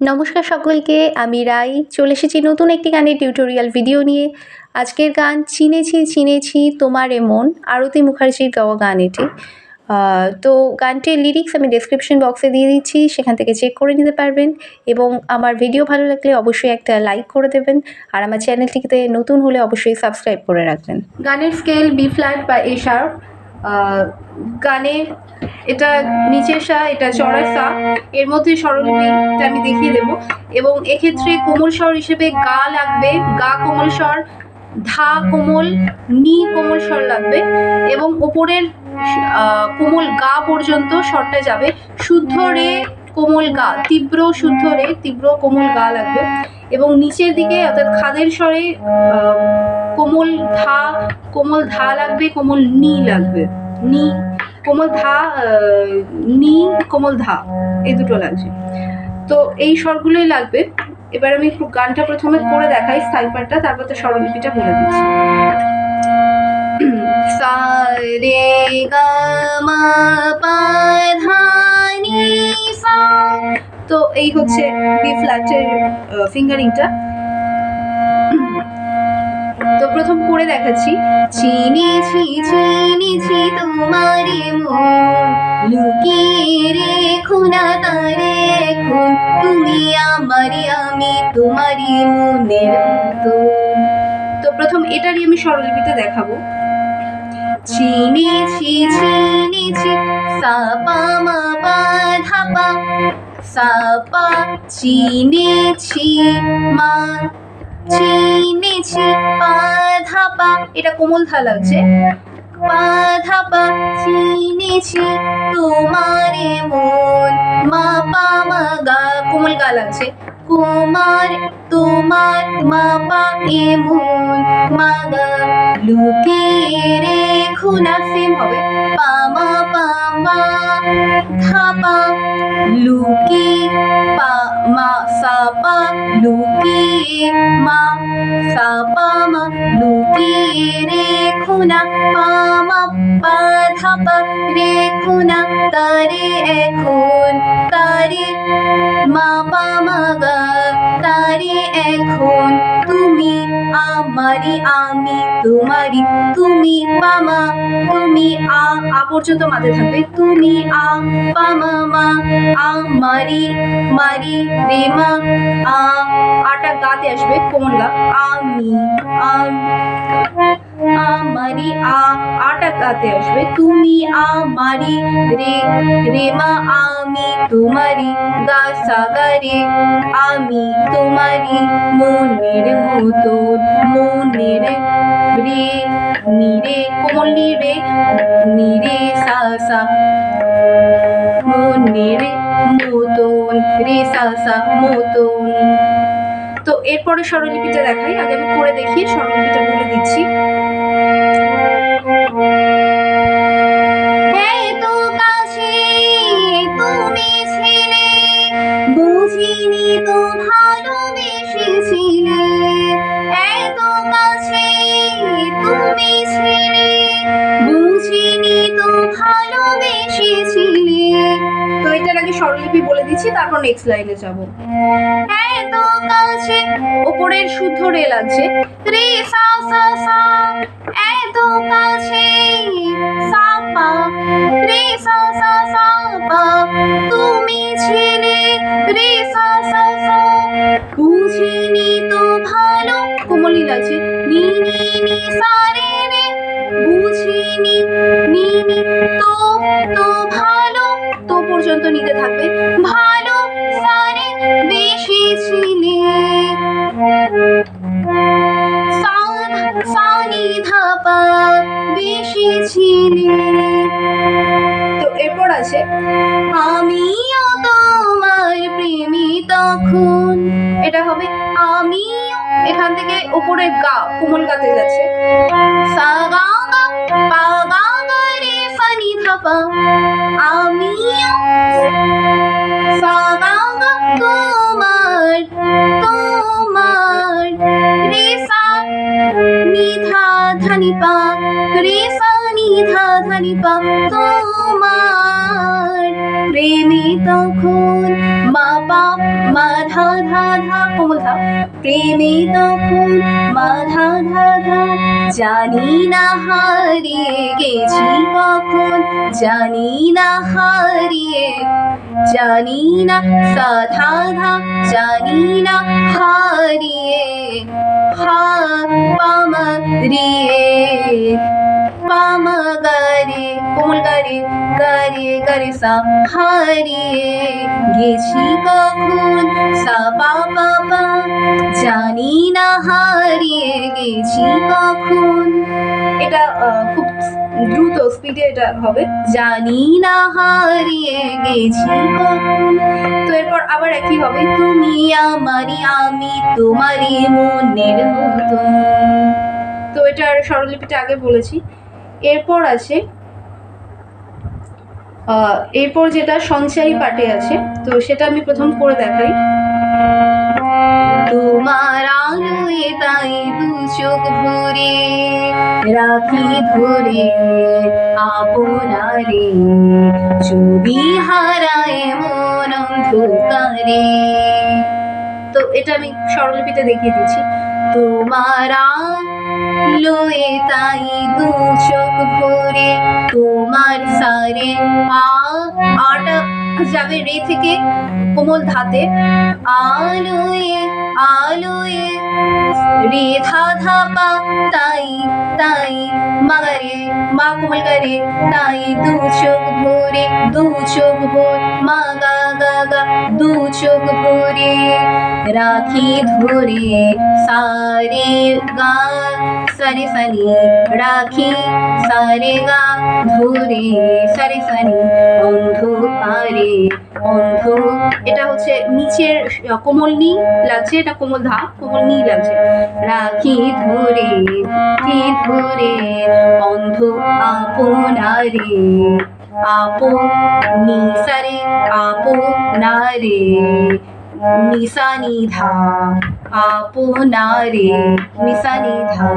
নমস্কার সকলকে, আমি রাই। চলে এসেছি নতুন একটি গানের টিউটোরিয়াল ভিডিও নিয়ে। আজকের গান চিনেছি চিনেছি তোমার মন, আরতি মুখার্জির গাওয়া গান এটি। তো গানটির লিরিক্স আমি ডেসক্রিপশন বক্সে দিয়ে দিচ্ছি, সেখান থেকে চেক করে নিতে পারবেন। এবং আমার ভিডিও ভালো লাগলে অবশ্যই একটা লাইক করে দেবেন। আর আমার চ্যানেলটিতে নতুন হলে অবশ্যই সাবস্ক্রাইব করে রাখবেন। গানের স্কেল বি ফ্ল্যাট বা এ শার্প গানের এটা নিচের সা এটা চড়া সা এর মধ্যে স্বরলিপিটা আমি দেখিয়ে দেবো। এবং এক্ষেত্রে কোমল স্বর হিসেবে গা লাগবে। গা কোমল স্বর, ধা কোমল, নি কোমল স্বর লাগবে। এবং ওপরের কোমল গা পর্যন্ত স্বরটা যাবে। শুদ্ধ রে কোমল গা, তীব্র শুদ্ধ রে তীব্র কোমল গা লাগবে। এবং নিচের দিকে, অর্থাৎ খাদের স্বরে কোমল ধা কোমল ধা লাগবে, কোমল নি লাগবে। নি, কোমল ধা নি, কোমল ধা, এই দুটো লাগছে। তো এই স্বরগুলোই লাগবে। এবার আমি একটু গানটা প্রথমে করে দেখাই স্থায়ী পাঠটা তারপর তো স্বরলিপিটা বলে দিচ্ছি। গা মা পা সা তো এই হচ্ছে বি ফ্ল্যাটের ফিঙ্গারিংটা তো প্রথম করে দেখাচ্ছি। চিনেছি চিনেছি তোমারে মন। লুকিয়ে রেখো না তারে এখন। তুমি আমারে, আমি তোমারই মনের মতো। তো প্রথম এটারই আমি স্বরলিপিটা দেখাবো। চিনেছি চিনেছি সা পা মা পা ধা পা সা চিনেছি মা চিনেছি পা ধা পা এটা কোমল থা লাগছে। পা ধা পা চিনেছি তোমারে মন। মা পা মা গা, কোমল গা লাগছে। কুমার তোমার মা পা এ মন। মা গা, লুকিয়ে রেখো না সেম হবে। ma tha pa pa ma sa luki ma sa pa ma lu ki pa ma pa thapa pa re khu তোমারি তুমি মামা, তুমি আ আ পর্যন্ত মাথায় থাকবে। তুমি আ পামা মা আ, মারি মারি, রে, মা, আ, আটা গাতে আসবে কোমল গা। আমি, আম। আমারি আ আটা গাতে আসবে। তুমি আমারি রে রে মা আমি তোমারি গা সা গা রে আমি তোমারি মনের মতন মনের রে নিরে কোমল নিরে নিরে সা সা মনের মতন রে সা সা মতন তো এরপরে স্বরলিপিটা দেখাই, আগে আমি করে দেখি, স্বরলিপিটা বলে দিচ্ছি। দিচ্ছি তারপর নেক্সট লাইনে যাব। কাছে ওপরের শুদ্ধ রেল আছে পর্যন্ত থাকবে। ভালো সারে বেশি ছিলে সানি ধাপা বেশি ছিলে তো এরপর আছে আমিও তোমার প্রেমী তখন। এটা হবে আমিও এখান থেকে উপরের গা, কোমল গাতে যাচ্ছে। সা গা গা পা গা সা নি ধা পা আমিও সা গা গা তোমার তোমার রে সা নি ধা ধা পা রে সা নি ধা ধা পা তোমার প্রেমে তখন বাপ মা ধা ধা ধা কোমল ধা প্রেমে তখন মা ধা। জানি না হারিয়ে গেছি কখন, জানি না হারিয়ে, জানি না সা ধা, জানি না হারিয়ে। হা পামা রিয়ে পামা গারে কোমল গারে গারে গারে সা হারিয়ে গেছি কখন? সা পা পা পা জানি না হারিয়ে গেছি কখন? এটা খুব দ্রুত স্পিডে এটা হবে। জানি না হারিয়ে গেছি কখন? তো এরপর আবার একই হবে। তুমি আমারই, আমি তোমারই মনের মতো তো এটার স্বরলিপিটা আগে বলেছি। এরপর আছে এরপর যেটা সঞ্চারী পাটে আছে, তো সেটা আমি প্রথম করে দেখাই। তোমার তাই দু চোখ ভরে রাখি ধরে আপনারে। যদি হারায় মন অন্ধকারে। তো এটা আমি স্বরলিপিতে দেখিয়ে দিচ্ছি। তোমার আলোয় তাই দু চোখ ভরে তোমার সারে আ আটা যাবে রে থেকে কোমল ধাতে। আলোয় আলোয়, রে ধা ধা পা, তাই তাই মাগারে মা কোমল গারে, তাই, দু চোখ ভরে, দু চোখ ভোর, মা গা গা গা, দু চোখ ভরে, রাখি ধরে, সারে গা, সারে সানি রাখি, সারে গা ধরে, সারে সানি অন্ধকারে অন্ধ এটা হচ্ছে নিচের কোমল নি লাগছে, এটা কোমল ধা কোমল নি লাগছে। রাখি ধরে কি ধরে, অন্ধ আপনারে আপো নিসারে আপো নারে নিসা নিধা আপনারে নিসা নিধা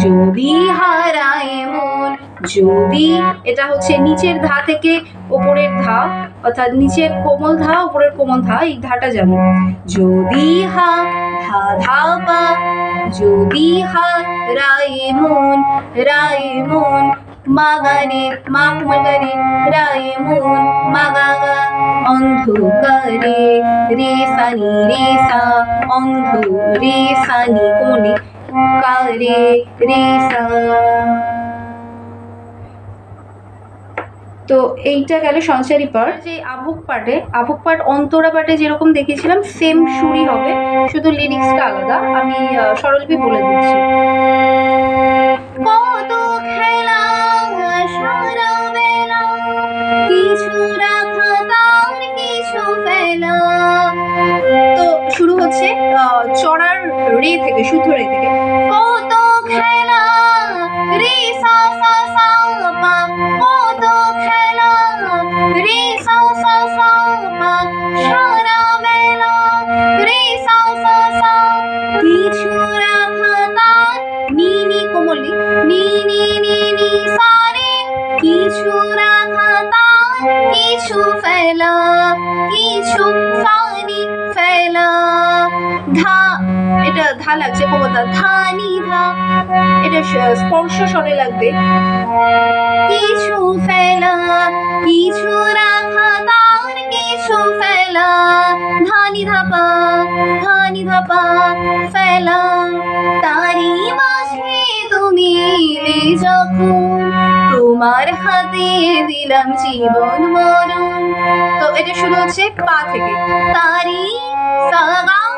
যদি মন যদি এটা হচ্ছে নিচের ধা থেকে ওপরের ধা, অর্থাৎ নিচের কোমল ধা উপরের কোমল ধা, এই ধাটা যেমন। যদি হা, ধা ধা পা যদি হা, রায় মন রায় মন মাগারে মা কোমল গারে রায় মন, মাগাগা, অন্ধকারে, রে সানি, রে সা অন্ধ রে সানি কোমলে কারে, রে সা। তো এইটা গেল সঞ্চারী পাঠ যে আবুক পাঠে আবুক পাঠ অন্তরা পাঠে যেরকম দেখেছিলাম সেম সুরই হবে। শুধু লিরিক্সটা আলাদা। আমি আহ, স্বরলিপি বলে দিচ্ছি। তো শুরু হচ্ছে আহ, চড়ার রে থেকে শুদ্ধ রে থেকে। ধা, এটা ধা লাগছে কোমতা ধানি ধা। এটা স্পর্শ স্বরে লাগবে। কিছু ফেলা, কিছু রাখা, তার কিছু ফেলা। ধানি ধাপা ধানি ধাপা ফেলা। তারি মাঝে তুমি এলে যখন তোমার হাতে দিলাম জীবন মরণ। তো এটা শুরু হচ্ছে পা থেকে। তারি সাগা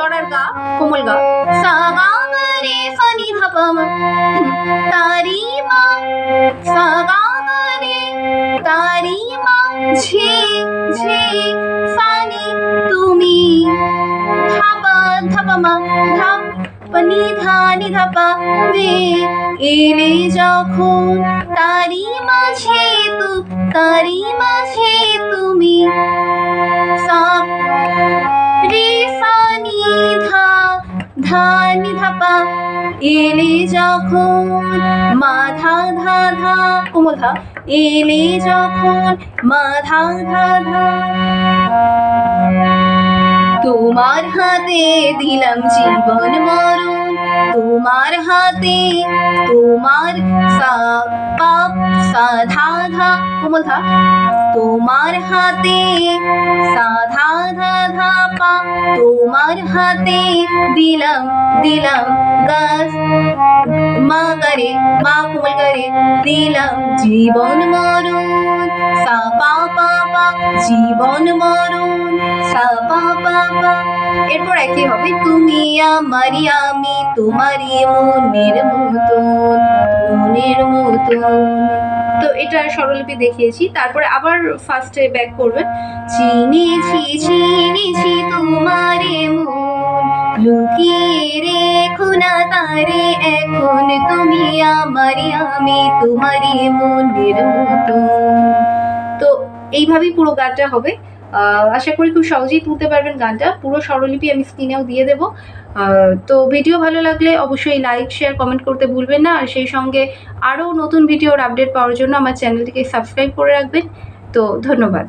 চড়ার গা, কোমল গা। সাগা রে সানি ধাপা মা। তারি মা তারি ঝে ঝে সানি তুমি। ধাপা ধাপা মা, ধাপ, পানি, ধানি, ধাপা রে এলে যখন তারি মাঝে তু তারি মাঝে তুমি। সা রে সানি ধা ধানি ধাপা এলে যখন মাথা ধা ধা ধা কোমল ধা। এলে যখন মাথা ধা ধা ধা। তোমার হাতে দিলাম জীবন মরণ। তোমার হাতে তোমার সা পাপ সা ধা ধা কোমল ধা তোমার হাতে সা ধা ধা ধা পা তোমার হাতে দিলাম দিলাম গাছ মা করে মা কোমল করে দিলাম জীবন মরণ সা পা পা পা জীবন মরণ সা পা পা পা এরপর একই হবে, তুমি আমারি আমি তোমারি মনের মতন মনের মতন। তো এটা স্বরলিপি দেখিয়েছি। তারপরে আবার ফার্স্টে ব্যাক করবেন। চিনেছি চিনেছি তোমারে মন। লুকিয়ে রেখো না তারে, এখন তুমি আমারই, আমি তোমারই মনের মতন। তো এইভাবেই পুরো গানটা হবে। আশা করি খুব সহজেই তুলতে পারবেন গানটা। পুরো স্বরলিপি আমি স্ক্রিনেও দিয়ে দেবো। তো ভিডিও ভালো লাগলে অবশ্যই লাইক শেয়ার কমেন্ট করতে ভুলবেন না। আর সেই সঙ্গে আরও নতুন ভিডিওর আপডেট পাওয়ার জন্য আমার চ্যানেলটিকে সাবস্ক্রাইব করে রাখবেন। তো ধন্যবাদ।